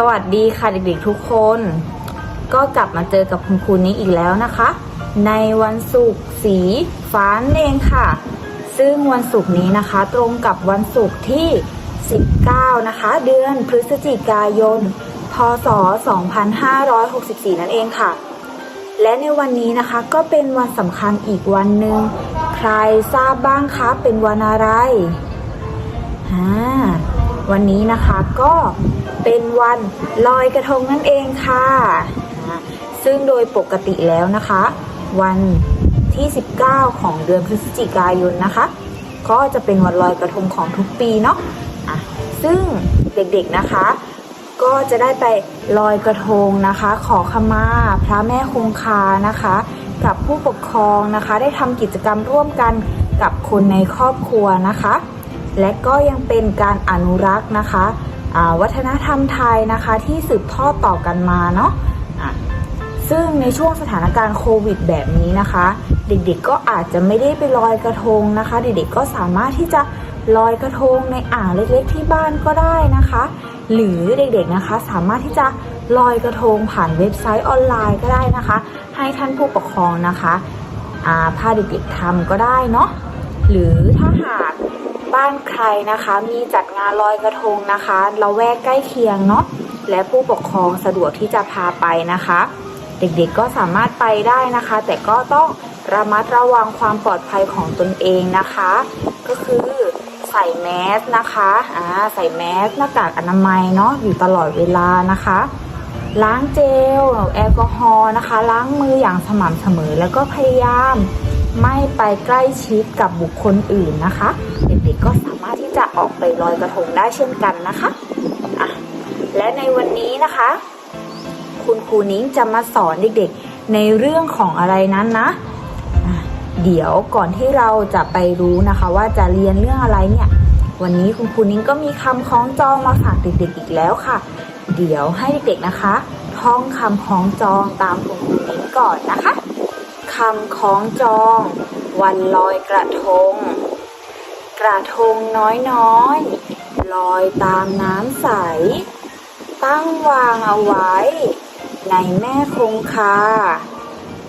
สวัสดีค่ะเด็กๆทุกคน ก็กลับมาเจอกับคุณครูนี้อีกแล้วนะคะ ในวันศุกร์สีฟ้านั่นเองค่ะ ซึ่งวันศุกร์นี้นะคะ ตรงกับวันศุกร์ที่ 19 นะคะ เดือนพฤศจิกายน พศ 2564 นั่นเองค่ะ และในวันนี้นะคะก็เป็นวันสำคัญอีกวันหนึ่งใครทราบบ้างคะเป็นวันอะไรอ่า วันนี้นะคะก็เป็นวันลอยกระทงนั่นเองค่ะ ซึ่งโดยปกติแล้วนะคะ วันที่ 19 ของเดือนพฤศจิกายนนะคะ ก็จะเป็นวันลอยกระทงของทุกปีเนาะะซึ่งเด็กๆนะคะ ก็จะได้ไปลอยกระทงนะคะ ขอขมาพระแม่คงคานะคะ กับผู้ปกครองนะคะ ได้ทำกิจกรรมร่วมกันกับคนในครอบครัวนะคะ และก็ยังเป็นการอนุรักษ์นะคะวัฒนธรรมไทยนะคะที่สืบทอดต่อกันมาเนาะะซึ่งในช่วงสถานการณ์โควิดแบบนี้นะคะ เด็กๆก็อาจจะไม่ได้ไปลอยกระทงนะคะ เด็กๆก็สามารถที่จะลอยกระทงในอ่างเล็กๆที่บ้านก็ได้นะคะ หรือเด็กๆนะคะสามารถที่จะลอยกระทงผ่านเว็บไซต์ออนไลน์ก็ได้นะคะ ให้ท่านผู้ปกครองนะคะาพาเด็กๆทำก็ได้เนาะหรือถ้าหาก บ้านใครนะคะ มีจัดงานลอยกระทงนะคะเราแวกใกล้เคียงเนาะและผู้ปกครองสะดวกที่จะพาไปนะคะ เด็กๆก็สามารถไปได้นะคะ แต่ก็ต้องระมัดระวังความปลอดภัยของตนเองนะคะ ก็คือใส่แมสนะคะอ่าใส่แมสหน้ากากอนามัยเนาะอยู่ตลอดเวลานะคะล้างเจลแอลกอฮอล์นะคะ ล้างมืออย่างสม่ำเสมอแล้วก็พยายาม ไม่ไปใกล้ชิดกับบุคคลอื่นนะคะ เด็กๆก็สามารถที่จะออกไปลอยกระทงได้เช่นกันนะคะอะและในวันนี้นะคะ คุณครูนิ้งจะมาสอนเด็กๆ ในเรื่องของอะไรนั้นนะะเดี๋ยวก่อนที่เราจะไปรู้นะคะ ว่าจะเรียนเรื่องอะไรเนี่ย วันนี้คุณครูนิ้งก็มีคำคล้องจองมาฝากเด็กๆอีกแล้วค่ะ เดี๋ยวให้เด็กๆนะคะ ท่องคำคล้องจองตามคุณครูนิ้งก่อนนะคะ คำคล้องจอง วันลอยกระทง กระทงน้อยๆลอยตามน้ำใส ตั้งวางเอาไว้ ในแม่คงคา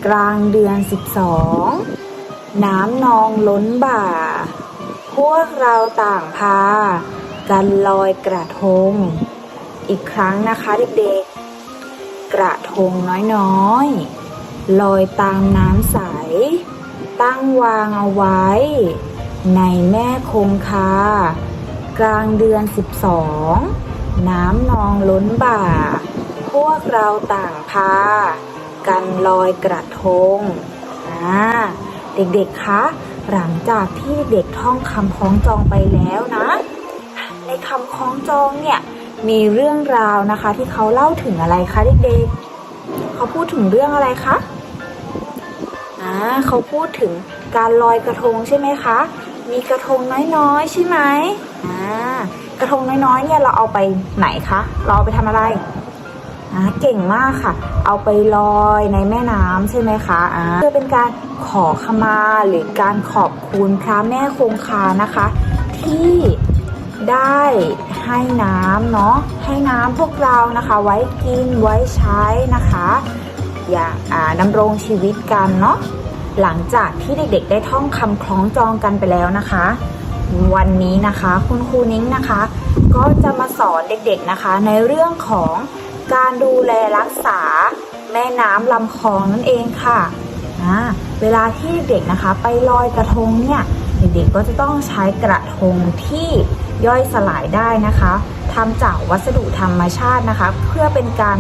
กลางเดือนสิบสองน้ำนองล้นบ่า พวกเราต่างพา กันลอยกระทง อีกครั้งนะคะเด็กๆ กระทงน้อยๆ ลอยตามน้ำใส ตั้งวางเอาไว้ ในแม่คงคา กลางเดือนสิบสองน้ำนองล้นบ่า พวกเราต่างพา กันลอยกระทงอ่าเด็กๆ คะ หลังจากที่เด็กท่องคำคล้องจองไปแล้วนะ ในคำคล้องจองเนี่ยมีเรื่องราวนะคะที่เขาเล่าถึงอะไรคะเด็กๆ เขาพูดถึงเรื่องอะไรคะ เขาพูดถึงการลอยกระทงใช่ไหมคะ มีกระทงน้อยๆใช่ไหมอ่ากระทงน้อยๆเนี่ยเราเอาไปไหนคะ เราเอาไปทำอะไรอ่าเก่งมากค่ะ เอาไปลอยในแม่น้ำใช่ไหมคะอ่าเพื่อเป็นการขอขมาหรือการขอบคุณพระแม่คงคานะคะ ที่ได้ให้น้ำเนาะให้น้ำพวกเรานะคะ ไว้กินไว้ใช้นะคะ อย่างอ่าดำรงชีวิตกันเนาะ หลังจากที่เด็กๆ ได้ท่องคำคล้องจองกันไปแล้วนะคะ วันนี้นะคะคุณครูนิ้งนะคะ ก็จะมาสอนเด็กๆนะคะ ในเรื่องของการดูแลรักษา แม่น้ำลำคลองนั่นเองค่ะเวลาที่เด็กนะคะ ไปลอยกระทงเนี่ยเด็กๆก็จะต้องใช้กระทงที่ย่อยสลายได้นะคะทำจากวัสดุธรรมชาตินะคะ เพื่อเป็นการ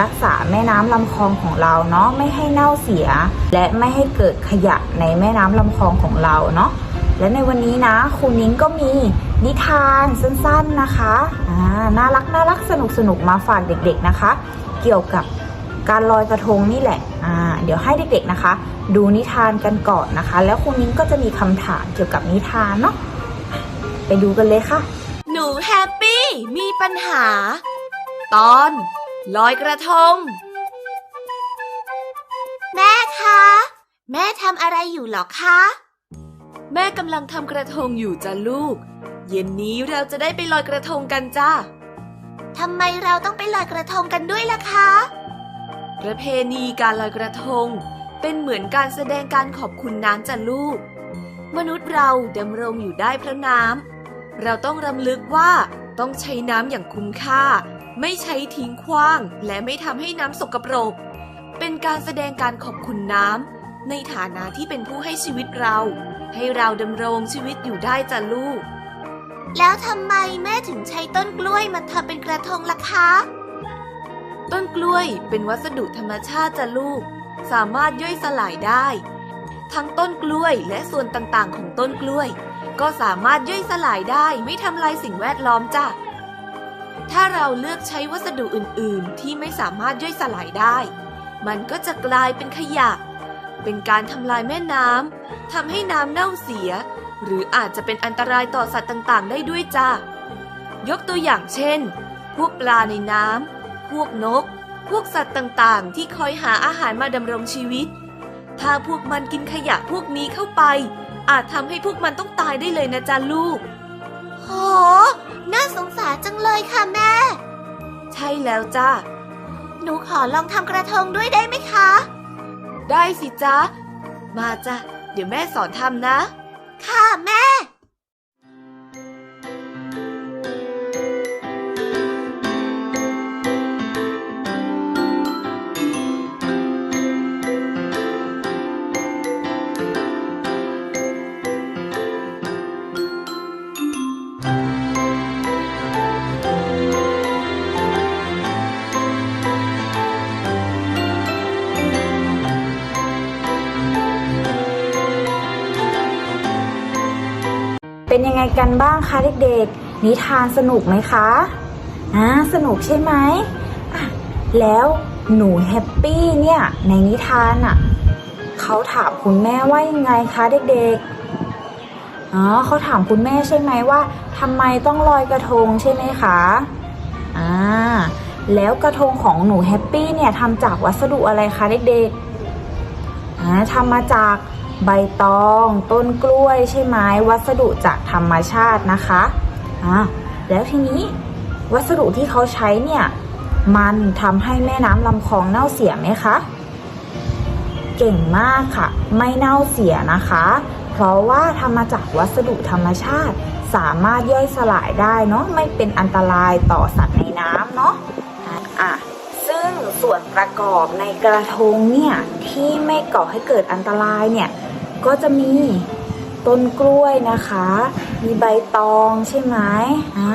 รักษาแม่น้ำลำคลองของเราเนาะไม่ให้เน่าเสีย และไม่ให้เกิดขยะในแม่น้ำลำคลองของเราเนาะและในวันนี้นะครูนิ้งก็มีนิทานสั้นๆนะคะอ่าน่ารักน่ารักสนุกสนุกมาฝากเด็กๆนะคะ เกี่ยวกับการลอยกระทงนี่แหละอ่าเดี๋ยวให้เด็กๆนะคะ ดูนิทานกันก่อนนะคะ แล้วครูนิ้งก็จะมีคำถามเกี่ยวกับนิทานเนาะไปดูกันเลยค่ะ หนูแฮปปี้มีปัญหา ตอน ลอยกระทง แม่คะ แม่ทำอะไรอยู่หรอคะ แม่กำลังทำกระทงอยู่จ้ะลูก เย็นนี้เราจะได้ไปลอยกระทงกันจ้าทำไมเราต้องไปลอยกระทงกันด้วยล่ะคะ ประเพณีการลอยกระทง เป็นเหมือนการแสดงการขอบคุณน้ำจากลูก มนุษย์เราดำรงอยู่ได้เพราะน้ำเราต้องรำลึกว่าต้องใช้น้ำอย่างคุ้มค่า ไม่ใช้ทิ้งขว้าง และไม่ทำให้น้ำสกปรก เป็นการแสดงการขอบคุณน้ำในฐานะที่เป็นผู้ให้ชีวิตเรา ให้เราดำรงชีวิตอยู่ได้จ้ะลูก แล้วทำไมแม่ถึงใช้ต้นกล้วยมาทำเป็นกระทงล่ะคะ ต้นกล้วยเป็นวัสดุธรรมชาติจ้ะลูก สามารถย่อยสลายได้ ทั้งต้นกล้วยและส่วนต่างๆ ของต้นกล้วย ก็สามารถย่อยสลายได้ไม่ทำลายสิ่งแวดล้อมจ้ะ ถ้าเราเลือกใช้วัสดุอื่น ๆ ที่ไม่สามารถย่อยสลายได้ มันก็จะกลายเป็นขยะ เป็นการทำลายแม่น้ำทำให้น้ำเน่าเสีย หรืออาจจะเป็นอันตรายต่อสัตว์ต่าง ๆ ได้ด้วยจ้ะยกตัวอย่างเช่น พวกปลาในน้ำพวกนก พวกสัตว์ต่าง ๆ ที่คอยหาอาหารมาดำรงชีวิต ถ้าพวกมันกินขยะพวกนี้เข้าไป อาจทำให้พวกมันต้องตายได้เลยนะจ๊ะลูกโห น่าสงสารจังเลยค่ะแม่ ใช่แล้วจ้าหนูขอลองทำกระทงด้วยได้ไหมคะ ได้สิจ๊ะมาจ้ะเดี๋ยวแม่สอนทำนะ ค่ะแม่ เป็นยังไงกันบ้างคะเด็กๆ นิทานสนุกไหมคะอ่าสนุกใช่ไหมแล้วหนูแฮปปี้เนี่ยในนิทานอะเขาถามคุณแม่ว่ายังไงคะเด็กๆอ๋อเขาถามคุณแม่ใช่ไหมว่าทำไมต้องลอยกระทงใช่ไหมคะอ่าแล้วกระทงของหนูแฮปปี้เนี่ยทำจากวัสดุอะไรคะเด็กๆอ่าทำมาจาก ใบตอง ต้นกล้วยใช่ไหมวัสดุจากธรรมชาตินะคะอ่าแล้วทีนี้วัสดุที่เขาใช้เนี่ย มันทำให้แม่น้ำลำคลองเน่าเสียไหมคะ เก่งมากค่ะ ไม่เน่าเสียนะคะ เพราะว่าทำมาจากวัสดุธรรมชาติสามารถย่อยสลายได้เนาะไม่เป็นอันตรายต่อสัตว์ในน้ำเนาะอะซึ่งส่วนประกอบในกระทงเนี่ย ที่ไม่ก่อให้เกิดอันตรายเนี่ย ก็จะมีต้นกล้วยนะคะ มีใบตองใช่ไหมอ่า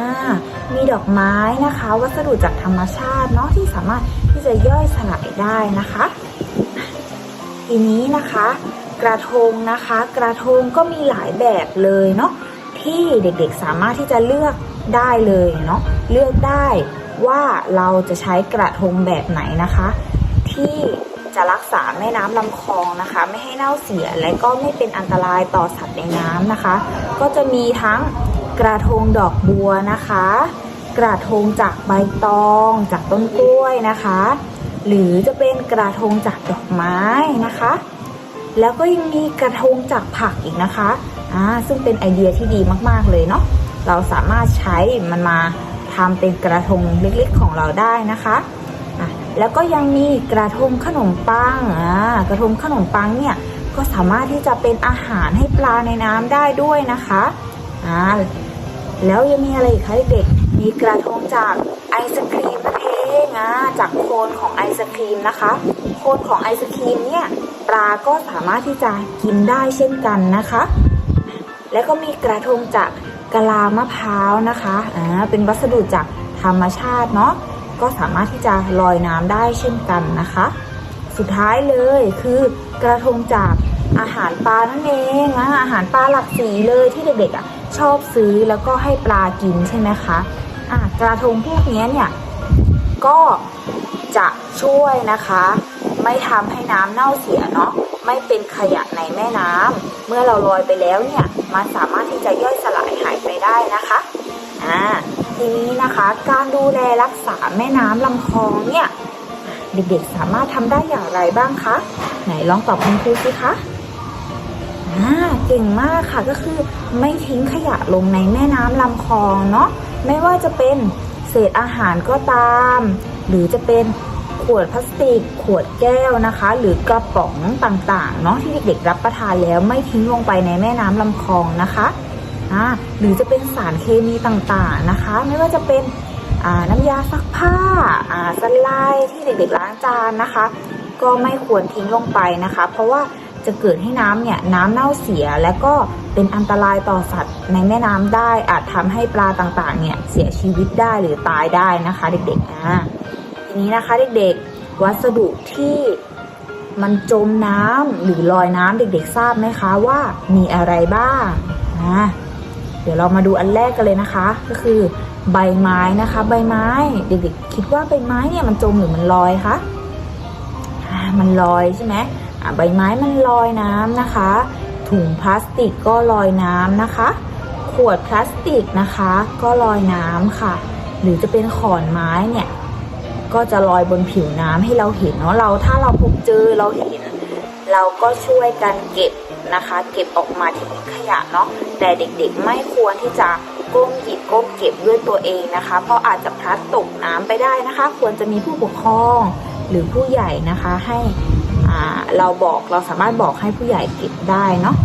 มีดอกไม้นะคะ วัสดุจากธรรมชาติเนาะที่สามารถที่จะย่อยสลายได้นะคะ ทีนี้นะคะ กระทงนะคะ กระทงก็มีหลายแบบเลยเนาะที่เด็กๆสามารถที่จะเลือกได้เลยเนาะเลือกได้ว่าเราจะใช้กระทงแบบไหนนะคะ ที่ จะรักษาแม่น้ำลำคลองนะคะ ไม่ให้เน่าเสียและก็ไม่เป็นอันตรายต่อสัตว์ในน้ำนะคะ ก็จะมีทั้งกระทงดอกบัวนะคะ กระทงจากใบตองจากต้นกล้วยนะคะ หรือจะเป็นกระทงจากดอกไม้นะคะ แล้วก็ยังมีกระทงจากผักอีกนะคะอ่าซึ่งเป็นไอเดียที่ดีมากๆเลยเนาะเราสามารถใช้มันมาทำเป็นกระทงเล็กๆของเราได้นะคะอะ แล้วก็ยังมีกระทงขนมปังอ่ากระทงขนมปังเนี่ยก็สามารถที่จะเป็นอาหารให้ปลาในน้ำได้ด้วยนะคะอ่าแล้วยังมีอะไรอีกคะเด็กมีกระทงจากไอศครีมนั่นเองอ่าจากโคนของไอศครีมนะคะ โคนของไอศครีมเนี่ยปลาก็สามารถที่จะกินได้เช่นกันนะคะ แล้วก็มีกระทงจากกะลามะพร้าวนะคะอ่าเป็นวัสดุจากธรรมชาติเนาะ ก็สามารถที่จะลอยน้ำได้เช่นกันนะคะ สุดท้ายเลยคือกระทงจากอาหารปลานั่นเองอะอาหารปลาหลักสีเลยที่เด็กๆอะชอบซื้อแล้วก็ให้ปลากินใช่ไหมคะอะกระทงพวกนี้เนี่ยก็จะช่วยนะคะ ไม่ทำให้น้ำเน่าเสียเนาะไม่เป็นขยะในแม่น้ำเมื่อเราลอยไปแล้วเนี่ยมันสามารถที่จะย่อยสลายหายไปได้นะคะอ่า นี้นะคะ การดูแลรักษาแม่น้ำลำคลองเนี่ย เด็กๆสามารถทำได้อย่างไรบ้างคะ ไหนลองตอบคุณครูสิคะอ่าเก่งมากค่ะก็คือไม่ทิ้งขยะลงในแม่น้ำลำคลองเนาะไม่ว่าจะเป็นเศษอาหารก็ตาม หรือจะเป็นขวดพลาสติก ขวดแก้วนะคะ หรือกระป๋องต่างๆเนาะที่เด็กๆรับประทานแล้วไม่ทิ้งลงไปในแม่น้ำลำคลองนะคะ อ่าหรือจะเป็นสารเคมีต่างๆนะคะ ไม่ว่าจะเป็นน้ำยาซักผ้าอาสไลด์ที่เด็กๆล้างจานนะคะ ก็ไม่ควรทิ้งลงไปนะคะ เพราะว่าจะเกิดให้น้ำเนี่ยน้ำเน่าเสียและก็เป็นอันตรายต่อสัตว์ในแม่น้ำได้อาจทำให้ปลาต่างๆเนี่ยเสียชีวิตได้หรือตายได้นะคะเด็กๆอ่าทีนี้นะคะเด็กๆ วัสดุที่มันจมน้ำหรือลอยน้ำเด็กๆทราบไหมคะว่ามีอะไรบ้างอ่า เดี๋ยวเรามาดูอันแรกกันเลยนะคะ ก็คือใบไม้นะคะ ใบไม้เด็กๆคิดว่าใบไม้เนี่ยมันจมหรือมันลอยคะอ่ามันลอยใช่ไหมอ่าใบไม้มันลอยน้ำนะคะ ถุงพลาสติกก็ลอยน้ำนะคะ ขวดพลาสติกนะคะ ก็ลอยน้ำค่ะ หรือจะเป็นขอนไม้เนี่ยก็จะลอยบนผิวน้ำให้เราเห็นเนาะเราถ้าเราพบเจอเราเห็น เราก็ช่วยกันเก็บ นะคะ เก็บออกมาที่ขยะเนาะแต่เด็กๆไม่ควรที่จะก้มหยิบก้มเก็บด้วยตัวเองนะคะ เพราะอาจจะพลัดตกน้ำไปได้นะคะ ควรจะมีผู้ปกครองหรือผู้ใหญ่นะคะให้เราบอกเราสามารถบอกให้ผู้ใหญ่เก็บได้เนาะ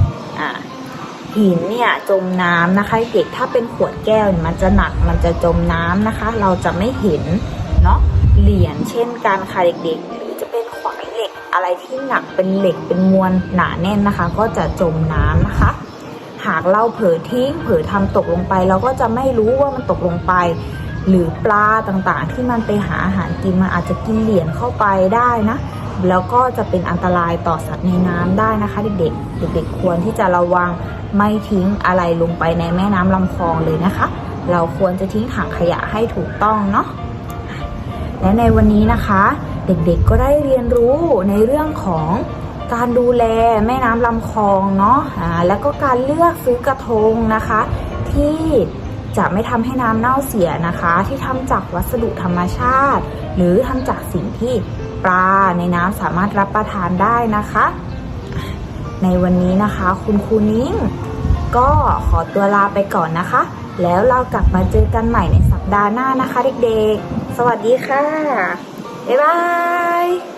หินเนี่ยจมน้ำนะคะเด็กถ้าเป็นขวดแก้วมันจะหนักมันจะจมน้ำนะคะ เราจะไม่เห็นเนาะเหรียญเช่นกันค่ะเด็กๆ อะไรที่หนักเป็นเหล็กเป็นมวลหนาแน่นนะคะ ก็จะจมน้ำนะคะ หากเราเผลอทิ้งเผลอทำตกลงไป เราก็จะไม่รู้ว่ามันตกลงไป หรือปลาต่างๆ ที่มันไปหาอาหารกินมันอาจจะกินเหรียญเข้าไปได้นะแล้วก็จะเป็นอันตรายต่อสัตว์ในน้ำได้นะคะ เด็กๆ เด็กๆ ควรที่จะระวังไม่ทิ้งอะไรลงไปในแม่น้ำลำคลองเลยนะคะ เราควรจะทิ้งถังขยะให้ถูกต้องเนาะและในวันนี้นะคะ เด็กๆก็ได้เรียนรู้ในเรื่องของการดูแลแม่น้ำลำคลองเนาะอ่าแล้วก็การเลือกซื้อกระทงนะคะ ที่จะไม่ทำให้น้ำเน่าเสียนะคะ ที่ทำจากวัสดุธรรมชาติ หรือทำจากสิ่งที่ปลาในน้ำสามารถรับประทานได้นะคะ ในวันนี้นะคะคุณครูนิ้งก็ขอตัวลาไปก่อนนะคะ แล้วเรากลับมาเจอกันใหม่ในสัปดาห์หน้านะคะเด็กๆ สวัสดีค่ะ บ๊ายบาย